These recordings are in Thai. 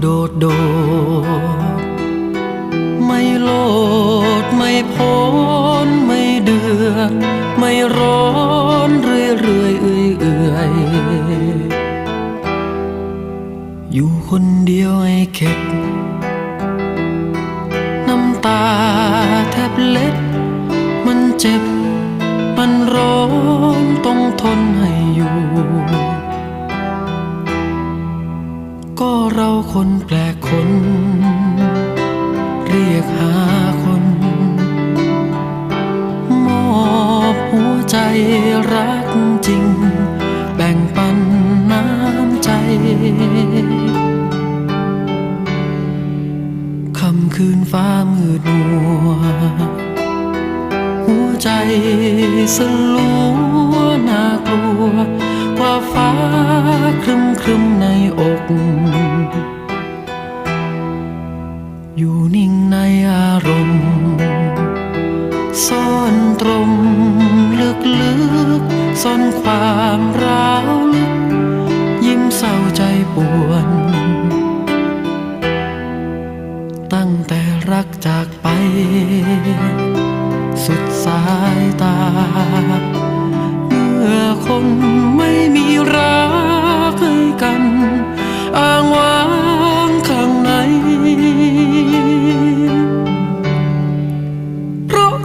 โดดโดดไม่โลดไม่พ้นไม่เดือดไม่ร้อนเรื่อยเรื่อยเอื่อยเอื่อยอยู่คนเดียวไอ้เข็ดน้ำตาแทบเล็ดมันเจ็บมันร้อน คนแปลกคน เรียกหาคน มอบหัวใจรักจริง แบ่งปันน้ำใจ คำคืนฟ้ามืดมัว หัวใจสลัวน่ากลัวกว่าฟ้าครึมครึมในอก อยู่นิ่งในอารมณ์ ซ่อนตรงลึกลึกซ่อนความร้าวลึก ยิ้มเศร้าใจปวด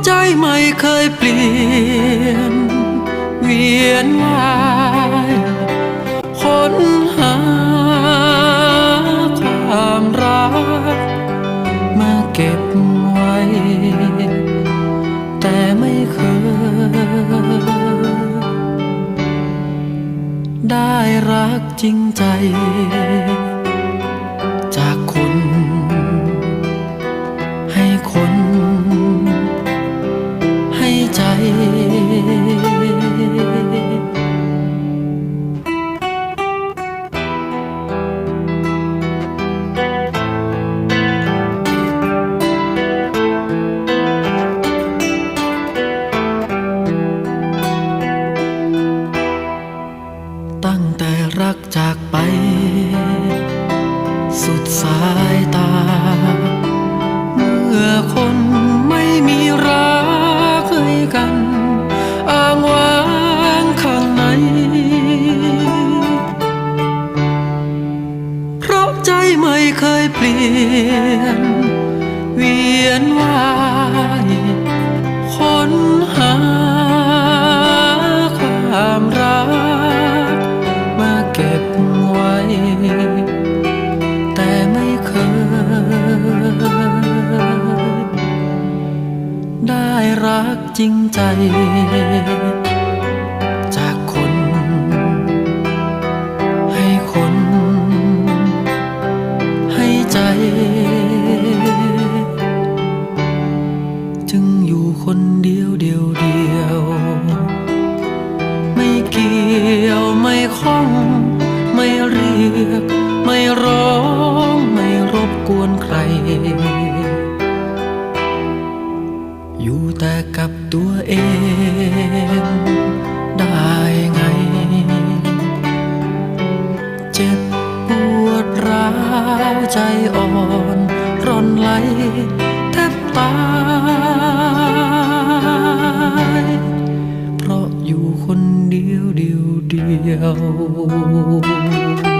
ใจไม่เคยเปลี่ยน เวียนวายค้นหาความรักมาเก็บไว้ แต่ไม่เคย ได้รักจริงใจ ตั้งแต่รักจากไป สุดสายตา เพราะใจไม่เคยเปลี่ยน เวียนว่ายค้นหาความรักมาเก็บไว้ แต่ไม่เคย ได้รักจริงใจ ตัวเอง ได้ไง เจ็บปวดร้าวใจอ่อนร่อนไหลแทบตาย เพราะอยู่คนเดียวเดียวเดียว